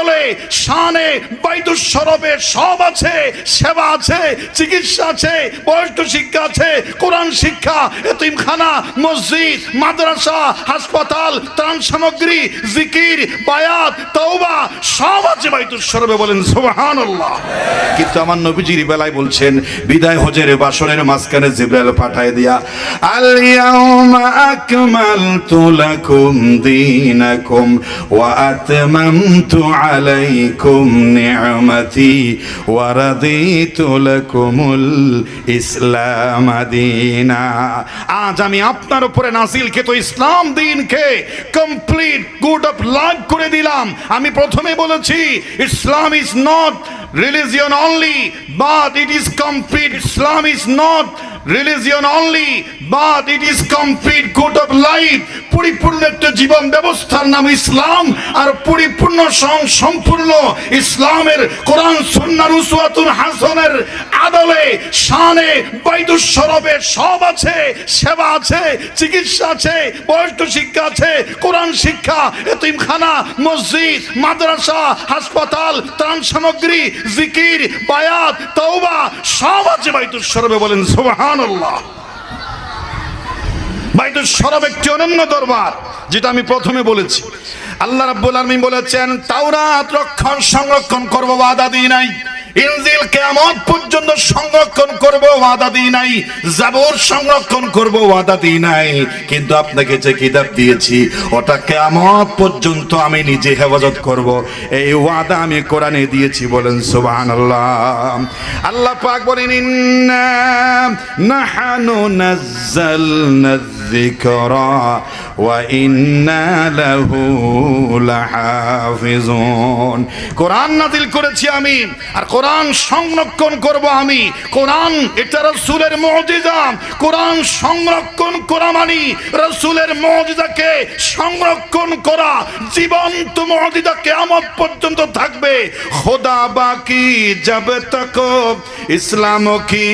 আদলে শানে বাইতুস সরবে সব আছে, সেবা আছে, চিকিৎসা আছে, বয়স্ক শিক্ষা আছে, কোরআন শিক্ষা, এতিমখানা, মসজিদ, মাদ্রাসা, হাসপাতাল, ত্রাণ সামগ্রী, জিকির, বায়াত, তওবা, সব আছে বাইতুস সরবে বলেন, সুবহানাল্লাহ। কিন্তু আমার নবীজির বেলায় বলছেন, বিদায় হজের বাসনের মাঝখানে জিব্রাইল পাঠায় দিয়া আল ইয়াউমা আকমালতু লাকুম দীনাকুম ওয়া আতমামতু নি'মাতি ওয়া রাদিতু লাকুমুল ইসলাম দীনা আজ আমি আপনার উপরে নাজিলকে তো ইসলাম দিনকে কমপ্লিট গুড অফ লাইফ করে দিলাম আমি প্রথমে বলেছি Islam is not religion only, but it is complete. Islam is not religion only but it is complete good of life. পরিপূর্ণ একটা জীবন ব্যবস্থার নাম ইসলাম আর পরিপূর্ণ সম্পূর্ণ ইসলামের কোরআন সুন্নার উসওয়াতুল হাসানের আদলে শানে বাইদুস সরবে সব আছে সেবা আছে চিকিৎসা আছে বয়স্ক শিক্ষা আছে কোরআন শিক্ষা এতিমখানা মসজিদ মাদ্রাসা হাসপাতাল ত্রাণ সামগ্রী জিকির বায়াত তওবা সব আছে বাইতুল সরবে বলেন সুবহানাল্লাহ। বাইতুল সরব একটি অনন্য দরবার, যেটা আমি প্রথমে বলেছি। আল্লাহ রাব্বুল আলামিন বলেছেন, তাওরাত রক্ষণ, সংরক্ষণ করব বাধা দিই নাই। ইনজিল কিয়ামত পর্যন্ত সংরক্ষণ করব, ওয়াদা দিই নাই। জাবর সংরক্ষণ করব, ওয়াদা দিই নাই। কিন্তু আপনাকে যে কিতাব দিয়েছি, ওটা কিয়ামত পর্যন্ত আমি নিজে হেফাজত করব। এই ওয়াদা আমি কোরআনে দিয়েছি বলেন, সুবহানাল্লাহ। আল্লাহ পাক বলেন, ইন্না নাহানু নাযালনা الذكرى وإنا له লাহাফিজুন কোরআন নাজিল করেছি আমি আর কোরআন সংরক্ষণ করব আমি কোরআন এটা রাসূলের মুজিজা কোরআন সংরক্ষণ করা মানে রাসূলের মুজিজাকে সংরক্ষণ করা জীবন্ত মুজিজা কিয়ামত পর্যন্ত থাকবে খোদা বাকি জব তক ইসলাম কি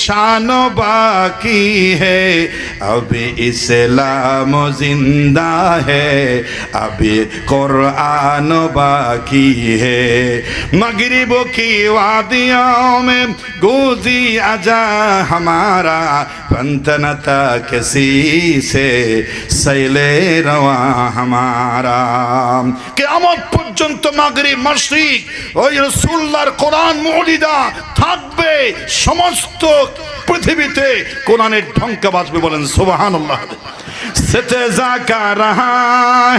শান বাকি है अभी इस्लाम जिंदा है अभी कुरान बाकी है मगरिब की वादियों में गूंजी आजा हमारा पंतनता किसी से सैले रवा हमारा কেমন পর্যন্ত মাগরি মাসিক ওই রসুল্লার কোরআন মৌলিদা থাকবে, সমস্ত পৃথিবীতে কোরআনের ঢঙ্কা বাজবে বলেন সুবাহান আল্লাহ সেতে যা কা রাহা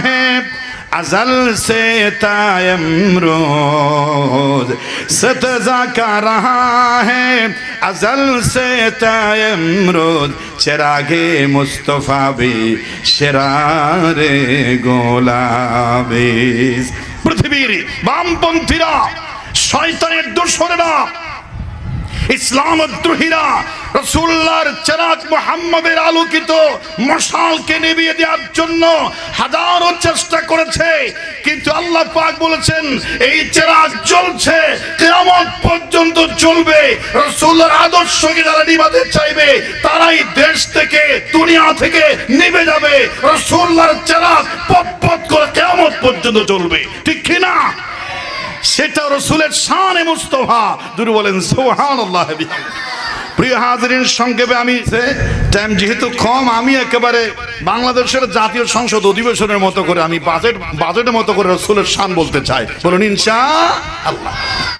হ্যাঁ अजल से तायम रोज। सतजा का रहा है, अजल से तायम रोज। चरागे मुस्तफ़ा भी, शरारे गोलाबीज। बाम पंथिरा ইসলাম দ্রোহীরা রসুল্লাহর চেরাক মোহাম্মদের আলোকিত মশালকে নিভিয়ে দেওয়ার জন্য হাজারো চেষ্টা করেছে। কিন্তু আল্লাহ পাক বলেছেন, এই চেরাক জ্বলছে কেমন পর্যন্ত চলবে রসুল্লাহর আদর্শকে যারা নিভাতে চাইবে, তারাই দেশ থেকে, দুনিয়া থেকে নিভে যাবে। রসুল্লাহর চেরাক পথ পথ করে কেমন পর্যন্ত চলবে ঠিক কিনা? সেটা রসুলের শান এ মুস্তফা। দুরু বলেন সোহান প্রিয় হাজরিন, সংক্ষেপে আমি টাইম যেহেতু কম, আমি একেবারে বাংলাদেশের জাতীয় সংসদ অধিবেশনের মতো করে আমি বাজেট বাজেটের মতো করে রসুলের শান বলতে চাই। বলুন ইনশা আল্লাহ